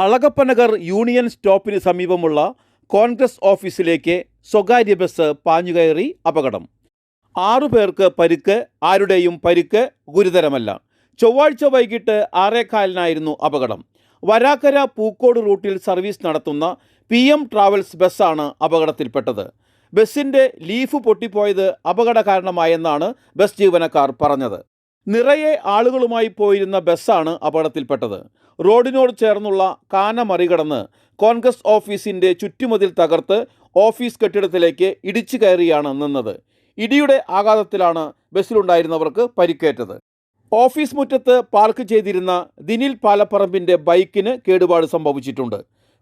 Alagappanagar union സ്റ്റോപ്പിന് സമീപമുള്ള കോൺഗ്രസ് ഓഫീസിലേക്ക് സ്വകാര്യ ബസ് പാഞ്ഞുകയറി അപകടം. ആറു പേർക്ക് പരിക്ക് ആരുടെയും പരിക്ക് ഗുരുതരമല്ല. ചൊവ്വാഴ്ച വൈകിട്ട് ആറേക്കാലിനായിരുന്നു അപകടം. വരാക്കര പൂക്കോട് റൂട്ടിൽ സർവീസ് നടത്തുന്ന പി എം ട്രാവൽസ് ബസ്സാണ് അപകടത്തിൽപ്പെട്ടത്. ബസ്സിന്റെ ലീഫ് പൊട്ടിപ്പോയത് അപകട കാരണമായെന്നാണ് ബസ് ജീവനക്കാർ പറഞ്ഞത്. നിറയെ ആളുകളുമായി പോയിരുന്ന ബസ്സാണ് അപകടത്തിൽപ്പെട്ടത്. റോഡിനോട് ചേർന്നുള്ള കാന മറികടന്ന് കോൺഗ്രസ് ഓഫീസിന്റെ ചുറ്റുമതിൽ തകർത്ത് ഓഫീസ് കെട്ടിടത്തിലേക്ക് ഇടിച്ചു കയറിയാണ് നിന്നത്. ഇടിയുടെ ആഘാതത്തിലാണ് ബസ്സിലുണ്ടായിരുന്നവർക്ക് പരിക്കേറ്റത്. ഓഫീസ് മുറ്റത്ത് പാർക്ക് ചെയ്തിരുന്ന ദിനിൽ പാലപ്പറമ്പിന്റെ ബൈക്കിന് കേടുപാട് സംഭവിച്ചിട്ടുണ്ട്.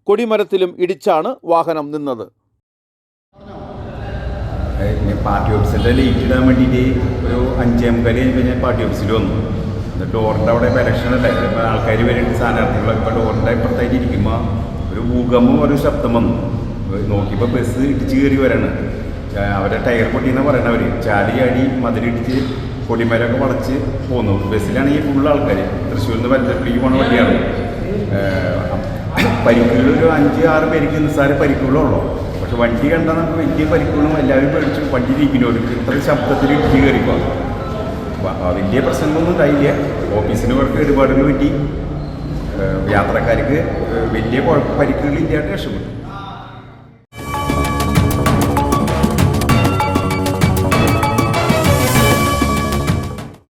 കൊടിമരത്തിലും ഇടിച്ചാണ് വാഹനം നിന്നത്. ഞാൻ പാർട്ടി ഓഫീസിന്റെ ലീറ്റ് ഇടാൻ വേണ്ടിയിട്ട് ഒരു അഞ്ചേ മുക്കാൽ കഴിഞ്ഞപ്പോൾ ഞാൻ പാർട്ടി ഓഫീസിൽ വന്നു. എന്നിട്ട് ഡോറിന്റെ അവിടെ ഇലക്ഷൻ അല്ലേ? ഇപ്പോൾ ആൾക്കാർ വരുന്നുണ്ട് സ്ഥാനാർത്ഥികളൊക്കെ ഇപ്പോൾ ഡോറിന്റെ അപ്പുറത്തായിട്ട് ഇരിക്കുമ്പോൾ ഒരു ഭൂകമ്പം ഒരു ശബ്ദം വന്നു. നോക്കിയപ്പോൾ ബസ് ഇടിച്ച് കയറി വരാണ്. അവരെ ടയർ പൊട്ടിയെന്ന് പറയണവർ ചാടി ചാടി മതിലിടിച്ച് കൊടിമരമൊക്കെ വളച്ച് പോന്നു. ബസ്സിലാണെങ്കിൽ ഫുൾ ആൾക്കാർ തൃശ്ശൂരിൽ നിന്ന് വല്ലപ്പോഴേക്ക് പോണ വണ്ടിയാണ്. പരിക്കുകൾ ഒരു അഞ്ച് ആറ് പേർക്ക് നിസ്സാര പരിക്കുകളുള്ളൂ പക്ഷെ വണ്ടി കണ്ടാൽ നമുക്ക് വലിയ പരിക്കുകളും എല്ലാവരും പേടിച്ചു വണ്ടി ഇരിക്കുന്നവർക്ക് ഇത്ര ശബ്ദത്തിൽ ഇടിച്ച് കയറിപ്പോൾ വലിയ പ്രശ്നങ്ങളൊന്നും ഉണ്ടായില്ല. ഓഫീസിന് വർക്ക് ഇടപാടുകൾ പറ്റി. യാത്രക്കാർക്ക് വലിയ കുഴപ്പ പരിക്കുകളില്ലാണ്ട് രക്ഷപ്പെട്ടു.